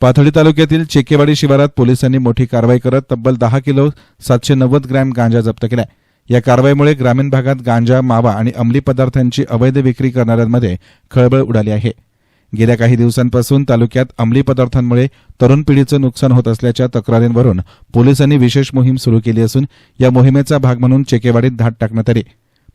पाथर्डी तालुक्यातील चेकेवाडी शिवारात पोलिसांनी मोठी कारवाई करत तब्बल दहा किलो सातशे नव्वद ग्रॅम गांजा जप्त केला या कारवाईमुळे ग्रामीण भागात गांजा मावा आणि अंमली पदार्थांची अवैध विक्री करणाऱ्यांमध्ये खळबळ उडाली आहे. गेल्या काही दिवसांपासून तालुक्यात अंमली पदार्थांमुळे तरुण पिढीचं नुकसान होत असल्याच्या तक्रारींवरून पोलिसांनी विशेष मोहीम सुरू केली असून या मोहिमेचा भाग म्हणून चेकेवाडीत धाड टाकण्यात आली.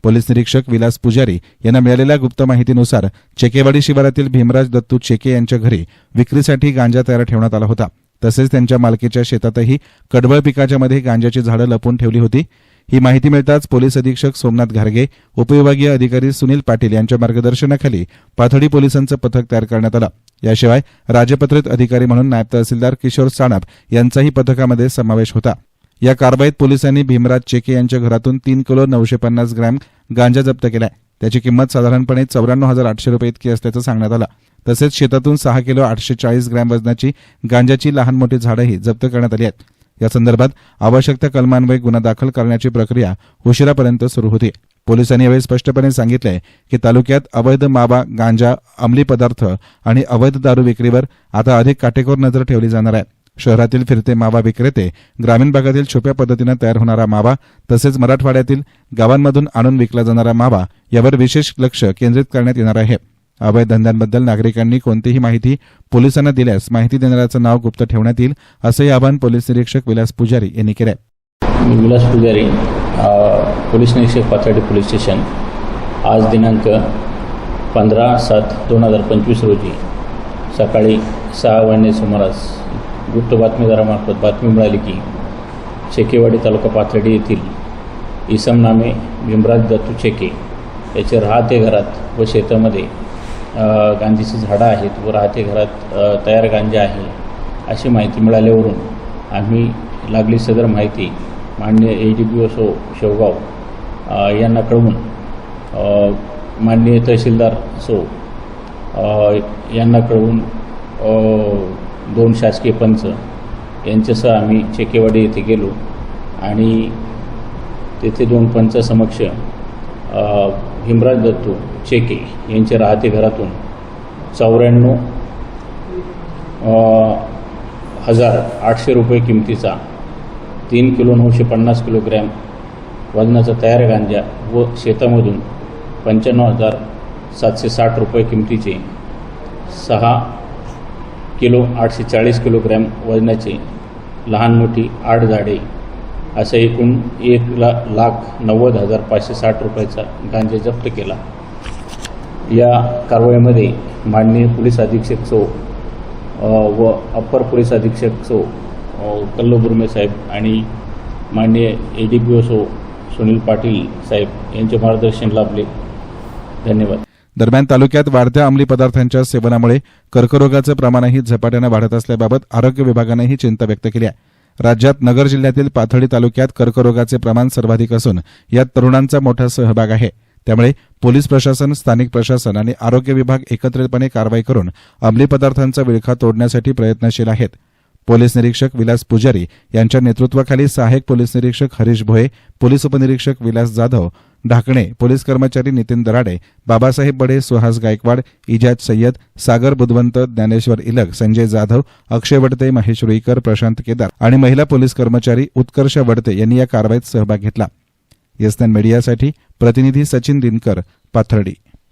पोलीस निरीक्षक विलास पुजारी यांना मिळालेल्या गुप्त माहितीनुसार चेकेवाडी शिवारातील भीमराज दत्तू चेके यांच्या घरी विक्रीसाठी गांजा तयार ठेवण्यात आला होता. तसेच त्यांच्या मालकीच्या शेतातही कडबळ पिकाच्या मध्ये गांजाची झाडं लपवून ठेवली होती. ही माहिती मिळताच पोलीस अधीक्षक सोमनाथ घारगे उपविभागीय अधिकारी सुनील पाटील यांच्या मार्गदर्शनाखाली पाथडी पोलिसांचं पथक तयार करण्यात आलं. याशिवाय राजपत्रित अधिकारी म्हणून नायब तहसीलदार किशोर साणप यांचाही पथकामध्ये समावेश होता. या कारवाईत पोलिसांनी भीमराज चेके यांच्या घरातून तीन किलो नऊशे पन्नास ग्रॅम गांजा जप्त केलाय. त्याची किंमत साधारणपणे चौऱ्याण्णव हजार आठशे रुपये इतकी असल्याचं सांगण्यात आलं. तसेच शेतातून सहा किलो आठशे चाळीस ग्रॅम वजनाची गांजाची लहान मोठी झाडंही जप्त करण्यात आली आहेत. या संदर्भात आवश्यक त्या कलमान्वये गुन्हा दाखल करण्याची प्रक्रिया उशिरापर्यंत सुरू होती. पोलिसांनी यावेळी स्पष्टपणे सांगितलंय की तालुक्यात अवैध मावा गांजा अंमली पदार्थ आणि अवैध दारू विक्रीवर आता अधिक काटेकोर नजर ठेवली जाणार आहे. शहरातील फिरते मावा विक्रेते ग्रामीण भागातील छुप्या पद्धतीनं तयार होणारा मावा तसेच मराठवाड्यातील गावांमधून आणून विकला जाणारा मावा यावर विशेष लक्ष केंद्रित करण्यात येणार आहे. अवैध धंद्यांबद्दल नागरिकांनी कोणतीही माहिती पोलिसांना दिल्यास माहिती देणाऱ्याचं नाव गुप्त ठेवण्यात येईल असंही आवाहन पोलीस निरीक्षक विलास पुजारी यांनी केलं आहे विलास पुजारी पोलीस निरीक्षक पाथर्डी पोलीस स्टेशन. आज दिनांक पंधरा सात दोन हजार पंचवीस रोजी सकाळी सहा वाजणे सुमारास गुप्त बातमीदारामार्फत बातमी मिळाली की शेकेवाडी तालुका पाथर्डी येथील इसम नामे भीमराज दत्तू शेके याचे राहते घरात व शेतामध्ये गांधीची गांजीची झाडं आहेत व राहते घरात तयार गांजा आहे अशी माहिती मिळाल्यावरून आम्ही लागली सदर माहिती माननीय A D P O Shevgaon यांना कळवून माननीय तहसीलदार सो यांना कळवून दोन शासकीय पंच यांच्यासह आम्ही चेकेवाडी येथे गेलो. आणि तेथे दोन पंच समक्ष भीमराज दत्तू चेके यांच्या राहते घरातून चौऱ्याण्णव हजार आठशे रुपये किमतीचा तीन किलो नऊशे पन्नास किलोग्रॅम वजनाचा तयार गांजा व शेतामधून पंच्याण्णव हजार सातशे साठ रुपये किमतीचे सहा किलो आठशे चाळीस किलोग्रॅम वजनाचे लहान मोठी आठ झाडे असं एकूण एक ला लाख नव्वद हजार पाचशे साठ रुपयाचा गांजा जप्त केला. या कारवाईमध्ये माननीय पोलीस अधीक्षक सो व अप्पर पोलीस अधीक्षक सो कल्लो बुर्मे साहेब आणि माननीय ए डी पी ओ सो सुनील पाटील साहेब यांचे मार्गदर्शन लाभले. धन्यवाद. दरम्यान तालुक्यात वाढत्या अंमली पदार्थांच्या सेवनामुळे कर्करोगाचं प्रमाणही झपाट्यानं वाढत असल्याबाबत आरोग्य विभागानं ही चिंता व्यक्त केली आहे. राज्यात नगर जिल्ह्यातील पाथर्डी तालुक्यात कर्करोगाचे प्रमाण सर्वाधिक असून यात तरुणांचा मोठा सहभाग आहे. त्यामुळे पोलीस प्रशासन स्थानिक प्रशासन आणि आरोग्य विभाग एकत्रितपणे कारवाई करून अंमली पदार्थांचा विळखा तोडण्यासाठी प्रयत्नशील आहेत. पोलीस निरीक्षक विलास पुजारी यांच्या नेतृत्वाखाली सहाय्यक पोलीस निरीक्षक हरीश भोये पोलीस उपनिरीक्षक विलास जाधव ढाकणे पोलीस कर्मचारी नितीन दराडे बाबासाहेब बडे सुहास गायकवाड इजाज सय्यद सागर बुधवंत ज्ञानेश्वर इलग संजय जाधव अक्षय वडते महेश रुईकर प्रशांत केदार आणि महिला पोलीस कर्मचारी उत्कर्ष वडते यांनी या कारवाईत सहभाग घेतला. येसनॅन मीडियासाठी प्रतिनिधी सचिन दिनकर पाथर्डी.